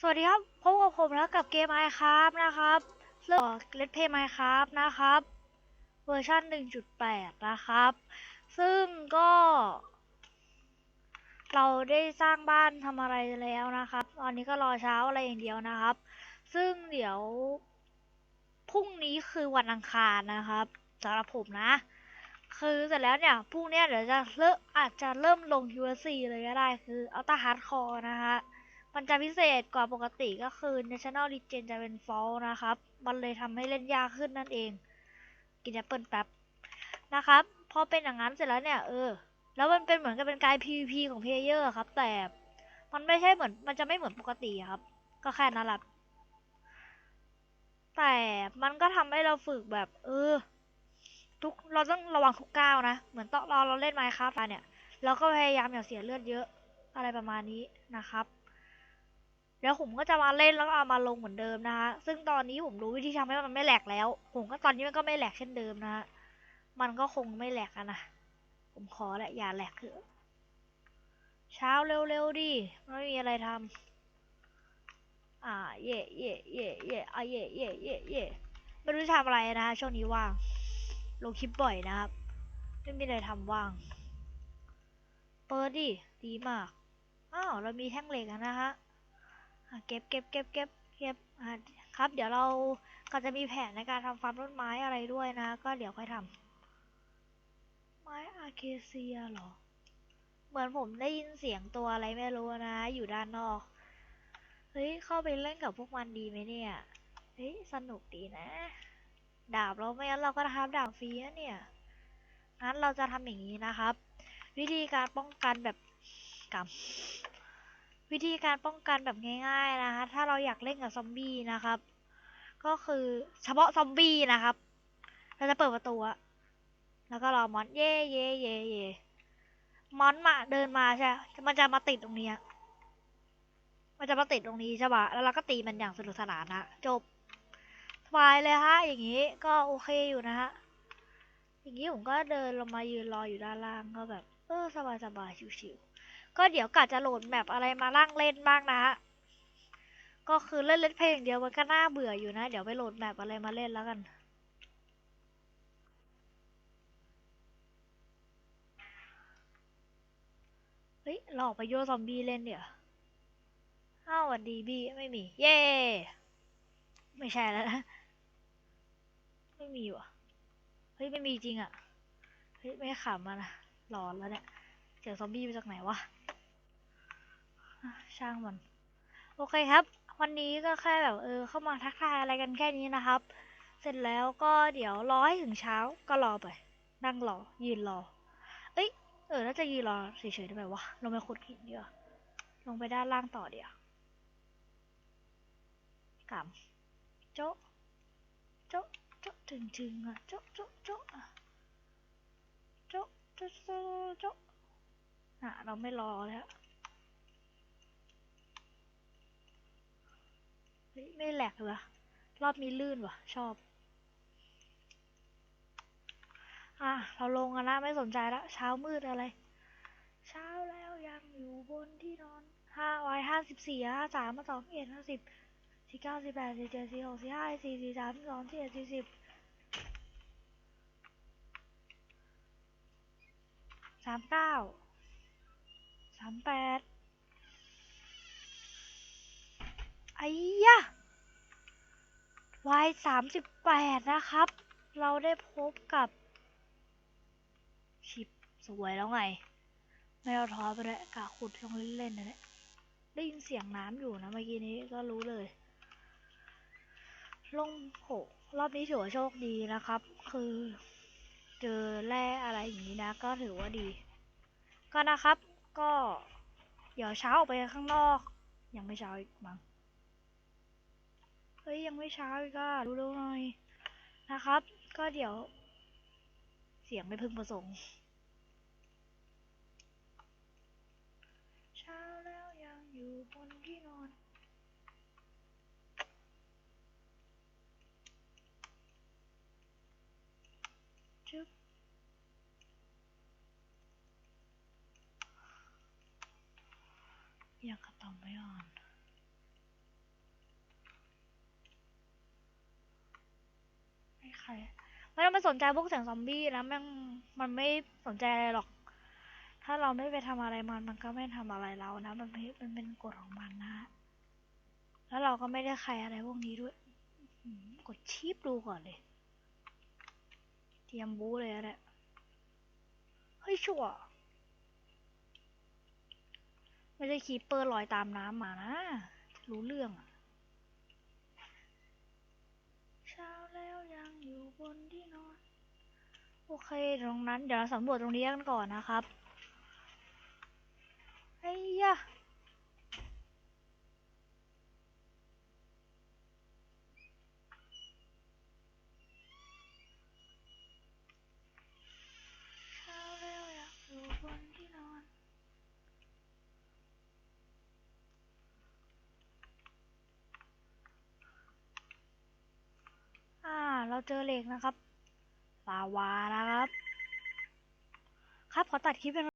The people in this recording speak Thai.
สวัสดีครับพบกับผมแล้วกับเกม Minecraft นะครับเรื่อง Let's Play Minecraft นะครับ เวอร์ชัน1.8 นะครับ ซึ่งก็ เราได้สร้างบ้านทำอะไรแล้วนะครับ ตอนนี้ก็รอเช้าอะไรอย่างเดียวนะครับ ซึ่งเดี๋ยวพรุ่งนี้คือวันอังคารนะครับสำหรับผมนะ คือเสร็จแล้วเนี่ยพรุ่งเนี้ยเดี๋ยวจะเริ่มอาจจะเริ่มลง USC เลยก็ได้คือ Ultra Hardcore นะคะ มันจะพิเศษกว่าปกติก็คือ National Legend จะเป็น Fall นะครับ มันเลยทำให้เล่นยากขึ้นนั่นเอง กินแอปเปิลแป๊บนะครับ พอเป็นอย่างนั้นเสร็จแล้วเนี่ย เออ แล้วมันเป็นเหมือนกับเป็นการ PVP ของเพลเยอร์ครับ แต่มันไม่ใช่เหมือน มันจะไม่เหมือนปกติครับ ก็แค่นั้นแหละแต่มันก็ทำให้เราฝึกแบบ เออ ทุก เราต้องระวังทุกก้าวนะ เหมือนตอนเราเราเล่นไมค์ครับเนี่ย เราก็พยายามอย่าเสียเลือดเยอะ อะไรประมาณนี้นะครับ ดี๋ยวผมก็จะมาเล่นแล้วก็เอามาลงเหมือนเดิมนะฮะ ซึ่งตอนนี้ผมรู้วิธีทำให้มันไม่แหลกแล้ว ผมก็ตอนนี้มันก็ไม่แหลกเช่นเดิมนะฮะ มันก็คงไม่แหลกอะนะ ผมขอแหละอย่าแหลกเถอะเช้าเร็วๆดิ ไม่มีอะไรทำอ่า เย่เย่เย่เย่อะเย่เย่เย่เย่ไม่รู้จะทำอะไรนะช่วงนี้ว่าง ลงคลิปบ่อยนะครับ ไม่มีอะไรทำว่าง เปิดดิ ดีมาก อ้าว เรามีแท่งเหล็กนะฮะ เก็บเก็บเก็บเก็บเก็บครับ เดี๋ยวเราก็จะมีแผนในการทำฟาร์มต้นไม้อะไรด้วยนะ ก็เดี๋ยวค่อยทำไม้อาเคเซียหรอ เหมือนผมได้ยินเสียงตัวอะไรไม่รู้นะ อยู่ด้านนอก เฮ้ย เข้าไปเล่นกับพวกมันดีไหมเนี่ย เฮ้ย สนุกดีนะ ดาบเราไม่งั้นเราก็ทำดาบฟรีนะเนี่ยงั้นเราจะทำอย่างนี้นะครับ วิธีการป้องกันแบบกำ วิธีการป้องกันแบบง่าย ๆนะคะ ถ้าเราอยากเล่นกับซอมบี้นะครับ ก็คือเฉพาะซอมบี้นะครับ เราจะเปิดประตูแล้วก็รอมอนเย่เย่เย่เย่มอนมาเดินมาใช่ไหมมันจะมาติดตรงนี้มันจะมาติดตรงนี้ใช่ปะแล้วเราก็ตีมันอย่างสนุกสนานนะจบสบายเลยฮะ อย่างนี้ก็โอเคอยู่นะฮะ อย่างนี้ผมก็เดินลงมายืนรออยู่ด้านล่างก็แบบ เออสบายสบายๆชิวๆ ก็เดี๋ยวกะจะโหลดแมปอะไรมาล่างเล่นบ้างนะฮะก็คือเล่นเล่นเพลงอย่างเดียวมันก็น่าเบื่ออยู่นะ เดี๋ยวไปโหลดแมปอะไรมาเล่นแล้วกันเฮ้ยเราอกไปโยนซอมบี้เล่นเดี๋ยวอ้าวสวัสดีบี้ไม่มี เย่ไม่ใช่แล้วนะไม่มีว่ะเฮ้ยไม่มีจริงอะ่ะเฮ้ยไม่ขำมานะหลอนแล้วเนี่ย เจอซอมบี้มาจากไหนวะ ช่างมัน โอเคครับ วันนี้ก็แค่แบบเออ เข้ามาทักทายอะไรกันแค่นี้นะครับ เสร็จแล้วก็เดี๋ยวรอให้ถึงเช้าก็รอไป นั่งรอ ยืนรอ เอ้ย เออ น่าจะยืนรอเฉยๆได้ไหมวะ ลงไปขุดหินเดียวลงไปด้านล่างต่อเดี๋ยวกำโจ๊ะโจ๊ะโจ๊ะถึงถึงๆอะโจ๊ะโจ๊ะโจ๊ะอะโจ๊ะโจ๊ะโจ๊ะโจ๊ะ อะ เราไม่รอแล้วเฮ้ยไม่แหลกเลยวะรอบนี้ลื่นวะชอบ อะ เราลงกันนะไม่สนใจละเช้ามืดอะไร เช้าแล้วยังอยู่บนที่นอนห้าร้อยห้าสิบสี่ห้าสามห้าสองเอ็ดห้าสิบสี่เก้าสี่แปดสี่เจ็ดสี่หกสี่ห้าสี่สี่สามสองสี่เอ็ดสี่สิบสามเก้าามแปดไอ้ยะวายสามสิบแปดนะครับ เราได้พบกับ ชิปสวยแล้วไง ไม่เอาท้อไปเลยกะขุดลงเล่นๆนะเนี่ยได้ยินเสียงน้ำอยู่นะเมื่อกี้นี้ก็รู้เลย ลงโหรอบนี้ถือว่าโชคดีนะครับ คือ เจอแร่อะไรอย่างนี้นะ ก็ถือว่าดี ก็นะครับ ก็ เดี๋ยวเช้าออกไปข้างนอก ยังไม่เช้าอีกมั้งเฮ้ยยังไม่เช้าอีกอะดูดูหน่อยนะครับ ก็เดี๋ยว เสียงไม่พึงประสงค์เช้าแล้วยังอยู่บนที่นอนจึ๊บ อยากกระตอมไม่อ่อนไม่ใครไม่ต้องไปสนใจพวกเสียงซอมบี้นะแมันมันไม่สนใจอะไรหรอก ถ้าเราไม่ไปทำอะไรมันมันก็ไม่ทำอะไรเรานะ มันเป็นมันเป็นกฎของมันนะ แล้วเราก็ไม่ได้ใครอะไรพวกนี้ด้วยกดชีพดูก่อนเลย เตรียมบู๊เลยแหละเฮ้ยชั่ว ไม่ได้คีเปอร์ลอยตามน้ำมานะ รู้เรื่องอะเช้าแล้วยังอยู่บนที่นอน โอเค ตรงนั้น เดี๋ยวเราสำรวจตรงนี้กันก่อนนะครับไอ้ยะเช้าแล้วอยากอยู่บนที่นอน อ่า เราเจอเหล็กนะครับ ลาวานะครับ ครับขอตัดคลิปเป็น